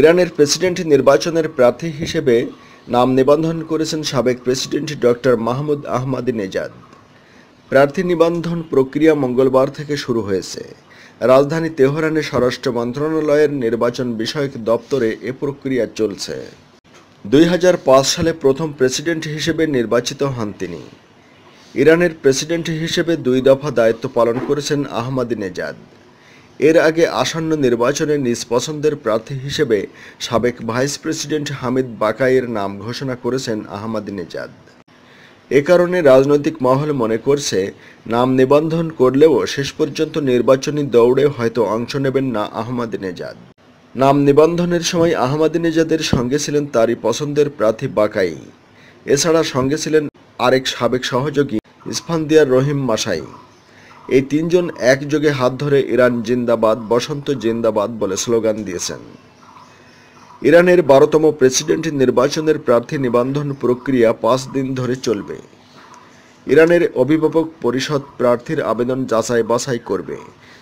ইরানের প্রেসিডেন্ট নির্বাচনের প্রার্থী হিসেবে নাম নিবন্ধন করেছেন সাবেক president doctor Mahmoud Ahmadinejad. প্রার্থী নিবন্ধন প্রক্রিয়া মঙ্গলবার থেকে শুরু হয়েছে। রাজধানী তেহরানে স্বরাষ্ট্র মন্ত্রণালয়ের নির্বাচন বিষয়ক দপ্তরে এ প্রক্রিয়া চলছে। দুই হাজার পাঁচ সালে প্রথম প্রেসিডেন্ট হিসেবে নির্বাচিত হন তিনি। ইরানের প্রেসিডেন্ট হিসেবে দুই দফা দায়িত্ব পালন করেছেন আহমাদি নেজাদ। এর আগে আসন্ন নির্বাচনে নিজ পছন্দের প্রার্থী হিসেবে সাবেক ভাইস প্রেসিডেন্ট হামিদ বাকাইয়ের নাম ঘোষণা করেছেন আহমাদি নেজাদ। এ কারণে রাজনৈতিক মহল মনে করছে, নাম নিবন্ধন করলেও শেষ পর্যন্ত নির্বাচনী দৌড়ে হয়তো অংশ নেবেন না আহমাদি নেজাদ। নাম নিবন্ধনের সময় আহমাদি নেজাদের সঙ্গে ছিলেন তারই পছন্দের প্রার্থী বাকাই। এছাড়া সঙ্গে ছিলেন আরেক সাবেক সহযোগী ইসফান্দিয়ার রহিম মাসাই এই তিনজন একযোগে হাত ধরে ইরান জিন্দাবাদ, বসন্ত জিন্দাবাদ বলে স্লোগান দিয়েছেন। ইরানের বারোতম প্রেসিডেন্ট নির্বাচনের প্রার্থী নিবন্ধন প্রক্রিয়া পাঁচ দিন ধরে চলবে। ইরানের অভিভাবক পরিষদ প্রার্থীর আবেদন যাচাই বাছাই করবে।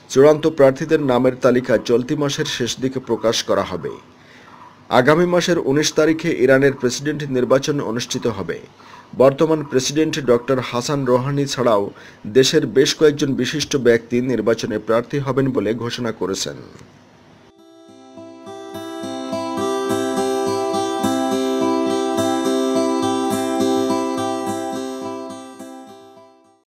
চূড়ান্ত প্রার্থীদের নামের তালিকা চলতি মাসের শেষ দিকে প্রকাশ করা হবে। আগামী মাসের উনিশ তারিখে ইরানের প্রেসিডেন্ট নির্বাচন অনুষ্ঠিত হবে। বর্তমান প্রেসিডেন্ট ডক্টর হাসান রোহানি ছাড়াও দেশের বেশ কয়েকজন বিশিষ্ট ব্যক্তি নির্বাচনে প্রার্থী হবেন বলে ঘোষণা করেছেন।